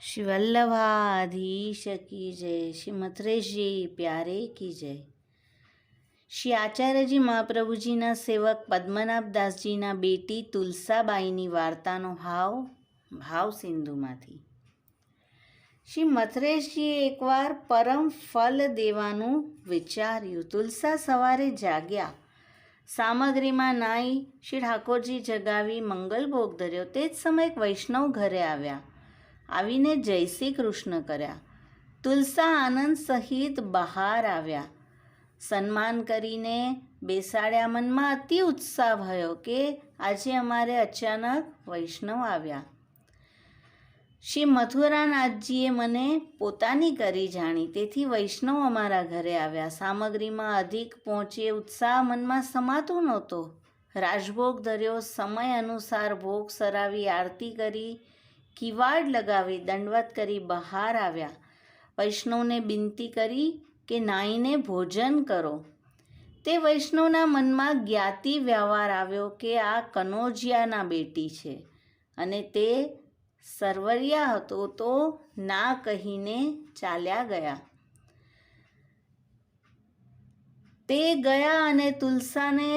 શ્રી વલ્લભાધીશ કી જય શ્રી મથરેશજી પ્યારે કી જય શ્રી આચાર્યજી મહાપ્રભુજીના સેવક પદ્મનાભદાસજીના બેટી તુલસાબાઈની વાર્તાનો ભાવ ભાવ સિંધુમાંથી શ્રી મથરેશજીએ એકવાર પરમ ફલ દેવાનું વિચાર્યું. તુલસા સવારે જાગ્યા. સામગ્રીમાં નાઈ, શ્રી ઠાકોરજી જગાવી મંગલભોગ ધર્યો. તે જ સમયે વૈષ્ણવ ઘરે આવ્યા. આવીને જય શ્રી કૃષ્ણ કર્યા. તુલસા આનંદ સહિત બહાર આવ્યા. સન્માન કરીને બેસાડ્યા મનમાં અતિ ઉત્સાહ ભયો કે આજે અમારે અચાનક વૈષ્ણવ આવ્યા. શ્રી મથુરાનાથજીએ મને પોતાની કરી જાણી, તેથી વૈષ્ણવ અમારા ઘરે આવ્યા. સામગ્રીમાં અધિક પહોંચે ઉત્સાહ મનમાં સમાતો નહોતો. રાજભોગ ધર્યો સમય અનુસાર ભોગ સરાવી આરતી કરી કિવાડ લગાવી દંડવત કરી બહાર આવ્યા. વૈષ્ણવને બિનતી કરી કે નાઈને ભોજન કરો. તે વૈષ્ણવના મનમાં જ્ઞાતિ વ્યવહાર આવ્યો કે આ કનોજિયાના બેટી છે અને તે સરવરિયા હતો તો ના કહીને ચાલ્યા ગયા. તે ગયા અને તુલસાને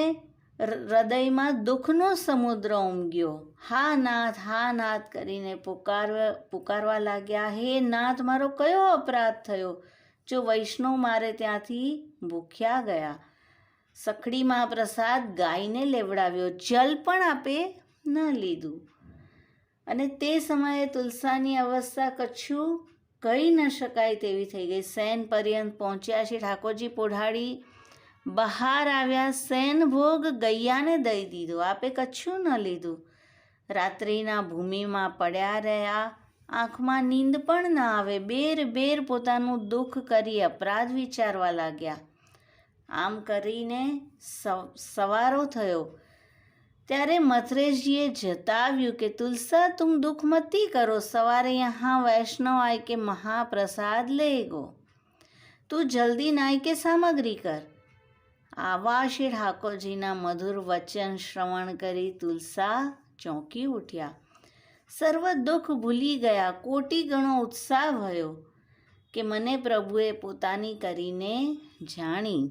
હૃદયમાં દુઃખનો સમુદ્ર ઉમગ્યો. હા, નાથ હા, નાથ કરીને પુકારવા પુકારવા લાગ્યા. હે નાથ, મારો કયો અપરાધ થયો? જો વૈષ્ણવ મારે ત્યાંથી ભૂખ્યા ગયા. સખડી મહાપ્રસાદ ગાયને લેવડાવ્યો. જલ પણ આપે ન લીધું. અને તે સમયે તુલસાની અવસ્થા કચ્છું કહી ન શકાય તેવી થઈ ગઈ. સૈન પર્યંત પહોંચ્યા. છે ઠાકોરજી પોઢાડી બહાર આવ્યા સેન ભોગ ગૈયાને દઈ દીધો. આપે કચ્છું ન લીધું. રાત્રિના ભૂમિમાં પડ્યા રહ્યા. આંખમાં નીંદ પણ ન આવે. બેર બેર પોતાનું દુઃખ કરી અપરાધ વિચારવા લાગ્યા. આમ કરીને સવારો થયો. ત્યારે મથરેશજીએ જતાવ્યું કે, તુલસા, તું દુઃખ મતી કરો. સવારે યહાં વૈષ્ણવ આય કે મહાપ્રસાદ લે ગો તું જલ્દી નાય કે સામગ્રી કર. આવા શ્રી ઠાકોરજીના મધુર વચન શ્રવણ કરી તુલસા ચોંકી ઉઠ્યા. સર્વ દુઃખ ભૂલી ગયા, કોટી ગણો ઉત્સાહ ભયો કે મને પ્રભુએ પોતાની કરીને જાણી.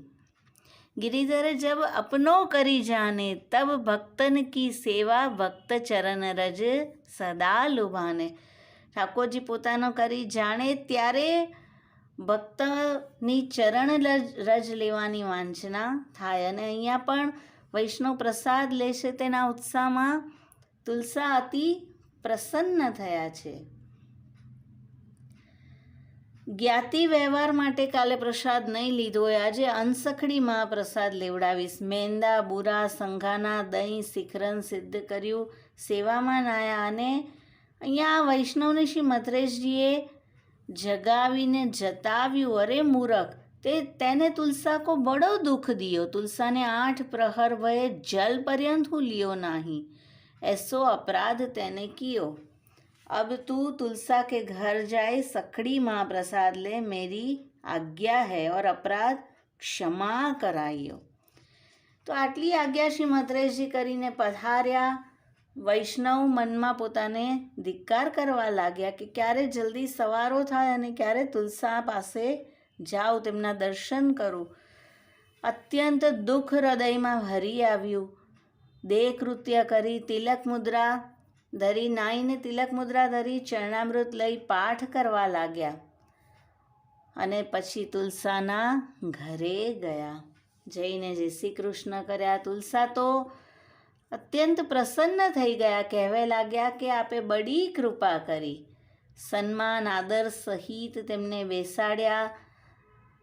ગિરિધર જબ અપનો કરી જાને તબ ભક્તન કી સેવા ભક્ત ચરણ રજ સદા લુભાને ઠાકોરજી પોતાનો કરી જાણે, ત્યારે ભક્તની ચરણ રજ લેવાની વાંચના થાય અને અહીંયા પણ વૈષ્ણવ પ્રસાદ લેશે તેના ઉત્સાહમાં તુલસા અતિ પ્રસન્ન થયા છે. જ્ઞાતિ વ્યવહાર માટે કાલે પ્રસાદ નહીં લીધો હોય, આજે અનસખડીમાં પ્રસાદ લેવડાવીશ. મેંદા, બુરા, સંઘાના દહીં શિખરન સિદ્ધ કર્યું, સેવામાં નાયા અને અહીંયા વૈષ્ણવને શ્રી મથરેશજીએ જગાવીને જતાવ્યું અરે મૂરખ તે તેને તુલસા કો બડો દુઃખ દિયો તુલસાને આઠ પ્રહર ભયે જલ પર્યંત હું લિયો નહીં એસો અપરાધ તેને કિયો अब तू तुलसा के घर जाए सखड़ी माँ प्रसाद ले मेरी આજ્ઞા હૈ ઓર અપરાધ ક્ષમા કરાયો તો આટલી આજ્ઞા શ્રી મદ્રેશજી કરીને પધાર્યા વૈષ્ણવ મનમાં પોતાને ધિક્કાર કરવા લાગ્યા કે ક્યારે જલ્દી સવારો થાય અને ક્યારે તુલસા પાસે જાઉં તેમના દર્શન કરું. અત્યંત દુઃખ હૃદયમાં હરી આવ્યું. દેહ કૃત્ય કરી તિલક મુદ્રા ધરી નાઈને તિલક મુદ્રા ધરી ચરણામૃત લઈ પાઠ કરવા લાગ્યા અને પછી તુલસાના ઘરે ગયા. જઈને જય શ્રી કૃષ્ણ કર્યા તુલસા તો અત્યંત પ્રસન્ન થઈ ગયા. કહેવા લાગ્યા કે આપે બડી કૃપા કરી. સન્માન, આદર સહિત તેમને બેસાડ્યા.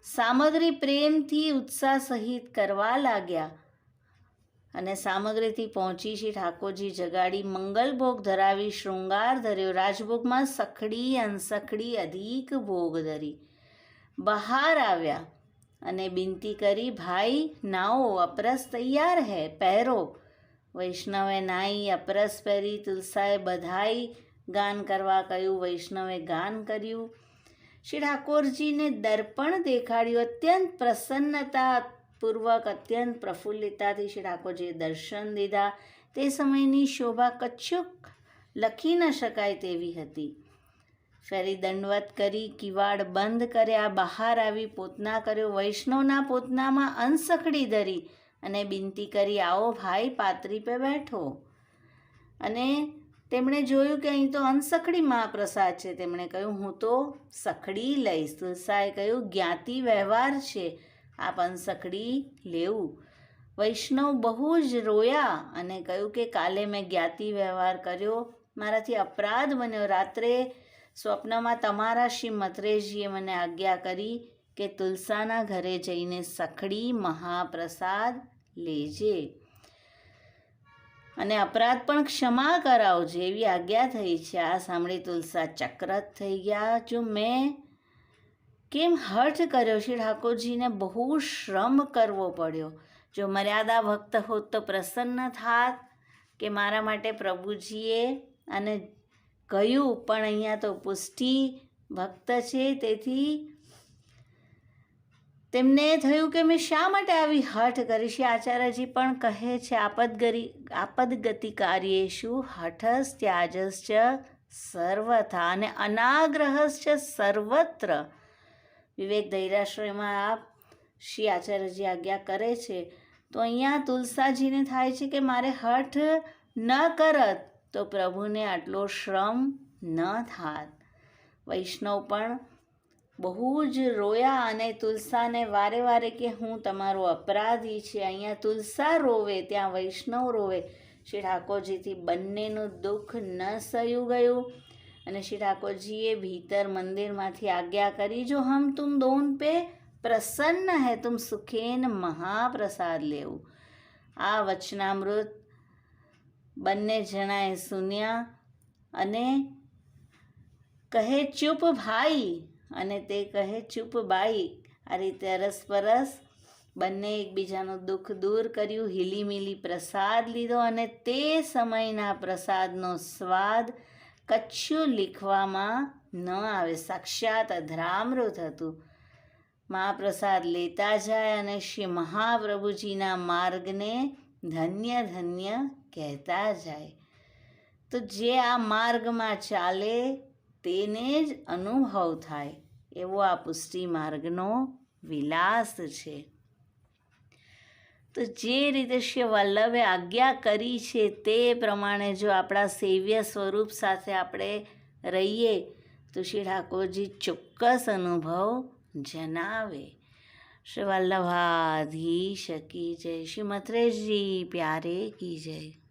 સામગ્રી પ્રેમથી ઉત્સાહ સહિત કરવા લાગ્યા. અને સામગ્રીથી પહોંચી શ્રી ઠાકોરજી જગાડી મંગલભોગ ધરાવી શૃંગાર ધર્યો. રાજભોગમાં સખડી, અનસખડી અધિક ભોગ ધરી. બહાર આવ્યા અને બિનતી કરી, ભાઈ, નાઓ, અપરસ તૈયાર હે, પહેરો. વૈષ્ણવે નાઈ, અપરસ પહેરી, તુલસાએ બધાઈ ગાન કરવા કહ્યું, વૈષ્ણવે ગાન કર્યું. શ્રી ઠાકોરજીને દર્પણ દેખાડ્યું, અત્યંત પ્રસન્નતાપૂર્વક અત્યંત પ્રફુલ્લિતાથી શ્રી ઠાકોરજીએ દર્શન દીધા. તે સમયની શોભા કચ્છુક લખી ન શકાય તેવી હતી. ફેરી દંડવત કરી, કિવાડ બંધ કર્યા, બહાર આવી પોતના કર્યો, વૈષ્ણવના પોતનામાં અંસખડી ધરી અને બિનતી કરી, આવો ભાઈ પાત્રી પે બેઠો. અને તેમણે જોયું કે અહીં તો અનસખડી મહાપ્રસાદ છે. તેમણે કહ્યું, હું તો સખડી લઈશ. તુલસાએ કહ્યું, જ્ઞાતિ વ્યવહાર છે. આપ અનસખડી લેવું. વૈષ્ણવ બહુ જ રોયા અને કહ્યું કે, કાલે મેં જ્ઞાતિ વ્યવહાર કર્યો. મારાથી અપરાધ બન્યો. રાત્રે સ્વપ્નમાં તમારા શ્રી મથરેશજીએ મને આજ્ઞા કરી કે તુલસાના ઘરે જઈને સખડી મહાપ્રસાદ લેજે. અને અપરાધ પણ ક્ષમા કરાવજે એવી આજ્ઞા થઈ છે. આ સાંભળી તુલસા ચક્રત થઈ ગયા. જો મેં કેમ હઠ કર્યો? શ્રી ઠાકોરજીને બહુ શ્રમ કરવો પડ્યો. જો મર્યાદા ભક્ત હોત તો પ્રસન્ન થાત કે મારા માટે પ્રભુજીએ અને કહ્યું, પણ અહીંયા તો પુષ્ટિ ભક્ત છે, તેથી તેમને થયું કે મેં શા માટે આવી હઠ કરી છે? આચાર્યજી પણ કહે છે, આપદગરી, આપદગતિ કાર્યેશુ હઠસ ત્યાજશ્ચ સર્વથા અને અનાગ્રહશ્ચ સર્વત્ર. વિવેક ધૈરાશ્રયમાં આપ શ્રી આચાર્યજી આજ્ઞા કરે છે. તો અહીંયા તુલસાજીને થાય છે કે મારે હઠ ન કરત તો પ્રભુને આટલો શ્રમ ન થાત. વૈષ્ણવ પણ બહુ જ રોયા અને તુલસાને વારે વારે કે હું તમારો અપરાધી છે. અહીંયા તુલસા રોવે, ત્યાં વૈષ્ણવ રોવે. શ્રી ઠાકોરજીથી બંનેનું દુઃખ ન સહ્યું ગયું. અને શ્રી ઠાકોરજીએ ભીતર મંદિરમાંથી આજ્ઞા કરી, જો હમ તુમ દોન પે પ્રસન્ન હૈ, તુમ સુખેન મહાપ્રસાદ લેવું. આ વચનામૃત બંને જણાએ સુન્યા અને કહે, ચૂપ ભાઈ અને તે કહે, ચૂપ બાઈ. આ રીતે અરસપરસ બંને એકબીજાનું દુઃખ દૂર કર્યું. હિલીમિલી પ્રસાદ લીધો અને તે સમયના પ્રસાદનો સ્વાદ કચ્છું લીખવામાં ન આવે. સાક્ષાત અધરામૃત હતું. મહાપ્રસાદ લેતા જાય અને શ્રી મહાપ્રભુજીના માર્ગને ધન્ય ધન્ય કહેતા જાય. તો જે આ માર્ગમાં ચાલે તેને જ અનુભવ થાય એવો આ પુષ્ટિ માર્ગનો વિલાસ છે. તો જે રીતે શ્રી વલ્લભે આજ્ઞા કરી છે તે પ્રમાણે જો આપણા સેવ્ય સ્વરૂપ સાથે આપણે રહીએ, તો શ્રી ઠાકોરજી ચોક્કસ અનુભવ જણાવે. શ્રી વલ્લભાધી શકી જય. શ્રી મથરેશજી પ્યારે કી જય.